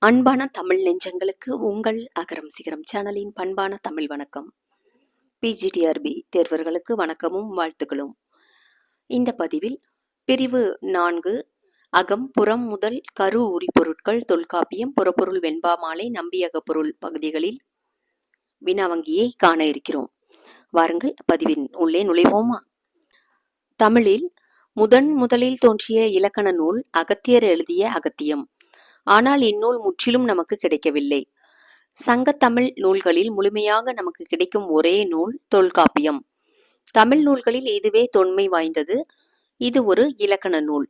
அன்பான தமிழ் நெஞ்சங்களுக்கு உங்கள் அகரம் சிகரம் சேனலின் பண்பான தமிழ் வணக்கம். பிஜிடிஆர்பி தேர்வர்களுக்கு வணக்கமும் வாழ்த்துக்களும். இந்த பதிவில் பிரிவு நான்கு அகம் புறம் முதல் கரு உரி பொருட்கள் தொல்காப்பியம் புறப்பொருள் வெண்பா மாலை நம்பியக பொருள் பகுதிகளில் வினாவங்கியை காண இருக்கிறோம். வாருங்கள் பதிவின் உள்ளே நுழைவோமா? தமிழில் முதன் முதலில் தோன்றிய இலக்கண நூல் அகத்தியர் எழுதிய அகத்தியம். ஆனால் இந்நூல் முற்றிலும் நமக்கு கிடைக்கவில்லை. சங்கத்தமிழ் நூல்களில் முழுமையாக நமக்கு கிடைக்கும் ஒரே நூல் தொல்காப்பியம். தமிழ் நூல்களில் இதுவே தொன்மை வாய்ந்தது. இது ஒரு இலக்கண நூல்.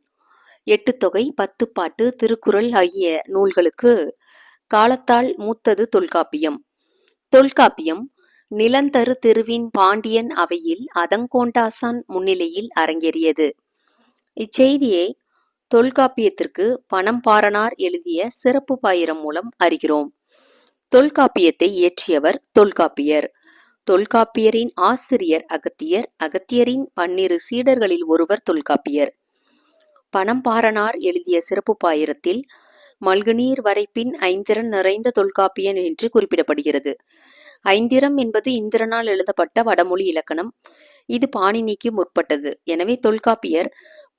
எட்டு தொகை பத்து பாட்டு திருக்குறள் ஆகிய நூல்களுக்கு காலத்தால் மூத்தது தொல்காப்பியம். தொல்காப்பியம் நிலந்தரு திருவின் பாண்டியன் அவையில் அதங்கோண்டாசான் முன்னிலையில் அரங்கேறியது. இச்செய்தியை தொல்காப்பியத்திற்கு பணம் பாரனார் எழுதிய சிறப்பு பாயிரம் மூலம் அறிகிறோம். தொல்காப்பியத்தை இயற்றியவர் தொல்காப்பியர். தொல்காப்பியரின் ஆசிரியர் அகத்தியர் அகத்தியரின் பன்னிரு சீடர்களில் ஒருவர் தொல்காப்பியர். பணம்பாரனார் எழுதிய சிறப்பு பாயிரத்தில் மல்குநீர் வரைப்பின் ஐந்திரன் நிறைந்த தொல்காப்பியன் என்று குறிப்பிடப்படுகிறது. ஐந்திரம் என்பது இந்திரனால் எழுதப்பட்ட வடமொழி இலக்கணம். இது பாணினிக்கு முற்பட்டது. எனவே தொல்காப்பியர்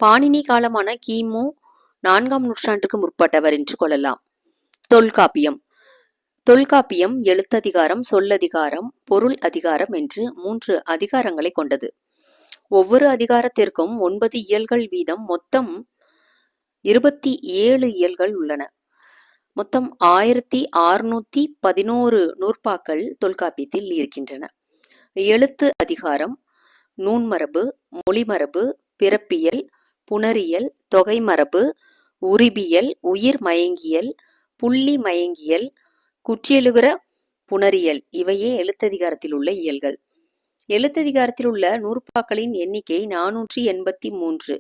பாணினி காலமான கிமு நான்காம் நூற்றாண்டுக்கு முற்பட்டவர் என்று கொள்ளலாம். தொல்காப்பியம். தொல்காப்பியம் எழுத்ததிகாரம் சொல்லதிகாரம் பொருள் அதிகாரம் என்று மூன்று அதிகாரங்களை கொண்டது. ஒவ்வொரு அதிகாரத்திற்கும் ஒன்பது இயல்கள் வீதம் மொத்தம் இருபத்தி ஏழு இயல்கள் உள்ளன. மொத்தம் ஆயிரத்தி அறுநூத்தி பதினோரு நூற்பாக்கள் தொல்காப்பியத்தில் இருக்கின்றன. எழுத்து அதிகாரம் நூன்மரபு மொழிமரபு பிறப்பியல் புணரியல் தொகைமரபு உரிபியல் உயிர் மயங்கியல் புள்ளி மயங்கியல் குற்றியலுகிற புணரியல் இவையே எழுத்ததிகாரத்தில் உள்ள இயல்கள். எழுத்ததிகாரத்தில் உள்ள நூற்பாக்களின் எண்ணிக்கை நானூற்றி எண்பத்தி மூன்று.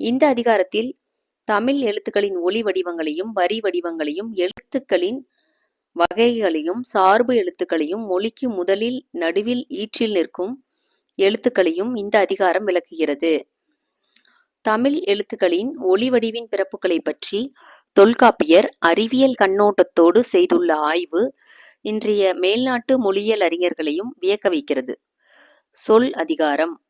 இந்த அதிகாரத்தில் தமிழ் எழுத்துக்களின் ஒளி வடிவங்களையும் வரி வடிவங்களையும் எழுத்துக்களின் வகைகளையும் சார்பு எழுத்துக்களையும் மொழிக்கு முதலில் நடுவில் ஈற்றில் நிற்கும் எழுத்துக்களையும் இந்த அதிகாரம் விளக்குகிறது. தமிழ் எழுத்துக்களின் ஒளி வடிவின் பிறப்புகளை பற்றி தொல்காப்பியர் அறிவியல் கண்ணோட்டத்தோடு செய்துள்ள ஆய்வு இன்றைய மேல்நாட்டு மொழியியல் அறிஞர்களையும் வியக்க வைக்கிறது. சொல் அதிகாரம்.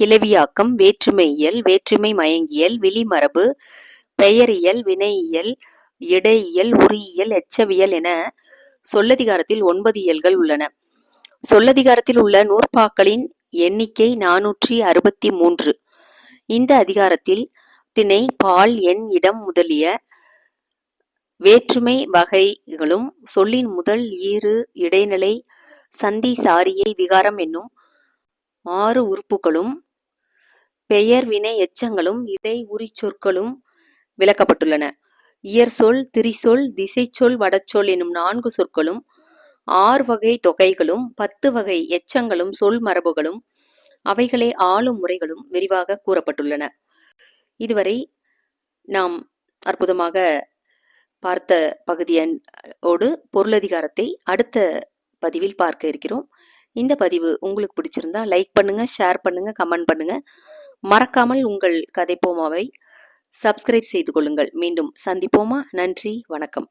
கிளவியாக்கம் வேற்றுமையியல் வேற்றுமை மயங்கியல் விழிமரபு பெயரியல் வினையியல் இடையியல் உரியியல் எச்சவியல் என சொல்லதிகாரத்தில் ஒன்பது இயல்கள் உள்ளன. சொல்லதிகாரத்தில் உள்ள நூற்பாக்களின் எண்ணிக்கை நானூற்றி அறுபத்தி மூன்று. இந்த அதிகாரத்தில் திணை பால் எண் இடம் முதலிய வேற்றுமை வகைகளும் சொல்லின் முதல் ஈறு இடைநிலை சந்தி சாரியை விகாரம் என்னும் ஆறு உறுப்புகளும் பெயர் வினை எச்சங்களும் இடை உரி சொற்களும் விளக்கப்பட்டுள்ளன. இயற்சொல் திரிசொல் திசைச்சொல் வடச்சொல் எனும் நான்கு சொற்களும் ஆறு வகை தொகைகளும் பத்து வகை எச்சங்களும் சொல் மரபுகளும் அவைகளே ஆளும் முறைகளும் விரிவாக கூறப்பட்டுள்ளன. இதுவரை நாம் அற்புதமாக பார்த்த பகுதியோடு பொருளதிகாரத்தை அடுத்த பதிவில் பார்க்க இருக்கிறோம். இந்த பதிவு உங்களுக்கு பிடிச்சிருந்தா லைக் பண்ணுங்க ஷேர் பண்ணுங்க கமெண்ட் பண்ணுங்க. மறக்காமல் உங்கள் கதை போமாவை சப்ஸ்கிரைப் செய்து கொள்ளுங்கள். மீண்டும் சந்திப்போமா? நன்றி வணக்கம்.